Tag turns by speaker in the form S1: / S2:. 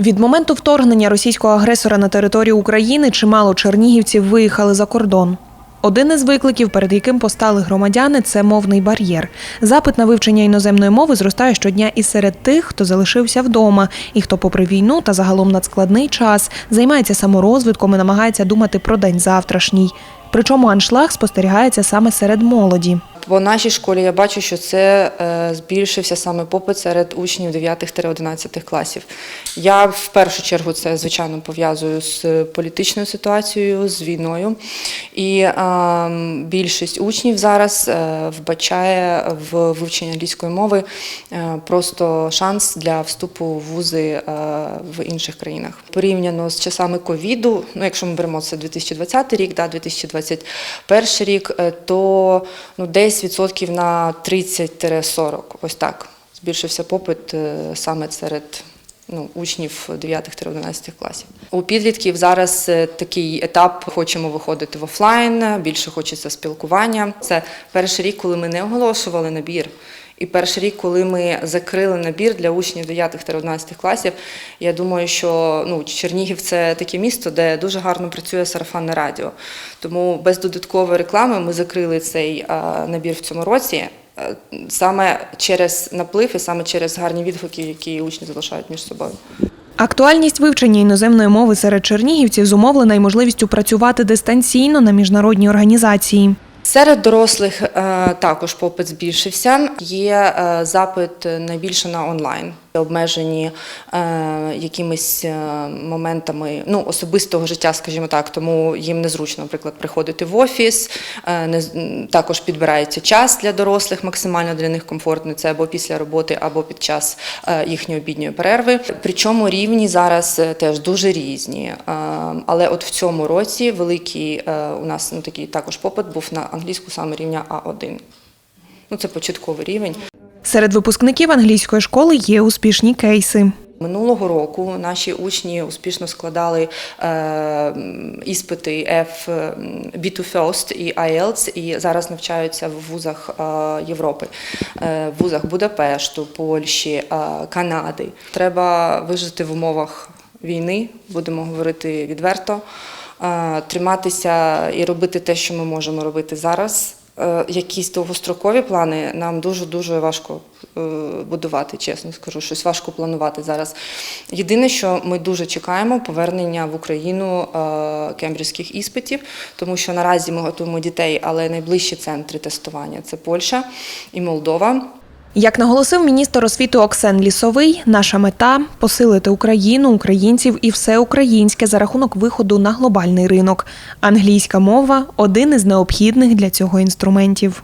S1: Від моменту вторгнення російського агресора на територію України чимало чернігівців виїхали за кордон. Один із викликів, перед яким постали громадяни, це мовний бар'єр. Запит на вивчення іноземної мови зростає щодня і серед тих, хто залишився вдома, і хто, попри війну та загалом надскладний час, займається саморозвитком і намагається думати про день завтрашній. Причому аншлаг спостерігається саме серед молоді.
S2: По нашій школі я бачу, що це е, збільшився саме попит серед учнів 9-11 класів. Я в першу чергу це звичайно пов'язую з політичною ситуацією, з війною. І більшість учнів зараз е, вбачає в вивченні англійської мови е, просто шанс для вступу в вузи в інших країнах. Порівняно з часами ковіду, ну якщо ми беремо це 2020 рік, да, 2021 рік, то ну, десь відсотків на 30-40, ось так. Збільшився попит е, саме серед ну, учнів 9-11 класів. У підлітків зараз е, такий етап, хочемо виходити в офлайн, більше хочеться спілкування. Це перший рік, коли ми не оголошували набір. І перший рік, коли ми закрили набір для учнів 9-11 класів, я думаю, що ну, Чернігів це таке місто, де дуже гарно працює сарафанне радіо. Тому без додаткової реклами ми закрили цей набір в цьому році. Саме через наплив і саме через гарні відгуки, які учні залишають між собою.
S1: Актуальність вивчення іноземної мови серед чернігівців зумовлена й можливістю працювати дистанційно на міжнародній організації.
S2: Серед дорослих е, також попит збільшився. Є е, запит найбільше на онлайн, обмежені е, якимись е, моментами ну, особистого життя, скажімо так, тому їм незручно, наприклад, приходити в офіс. Е, не також підбирається час для дорослих, максимально для них комфортний. Це або після роботи, або під час е, їхньої обідньої перерви. Причому рівні зараз е, теж дуже різні. Е, Але от в цьому році великий е, у нас ну, такий також попит був на англійську саме рівня А1. Ну, це початковий рівень.
S1: Серед випускників англійської школи є успішні кейси.
S2: Минулого року наші учні успішно складали е, іспити F, м, B2 First і IELTS, і зараз навчаються в вузах е, Європи, е, в вузах Будапешту, Польщі, е, Канади. Треба вижити в умовах війни, будемо говорити відверто, триматися і робити те, що ми можемо робити зараз. Е, Якісь довгострокові плани нам дуже дуже важко е, будувати, чесно скажу, щось важко планувати зараз. Єдине, що ми дуже чекаємо повернення в Україну е, кембриджських іспитів, тому що наразі ми готуємо дітей, але найближчі центри тестування це Польща і Молдова.
S1: Як наголосив міністр освіти Оксен Лісовий, наша мета посилити Україну, українців і все українське за рахунок виходу на глобальний ринок. Англійська мова один із необхідних для цього інструментів.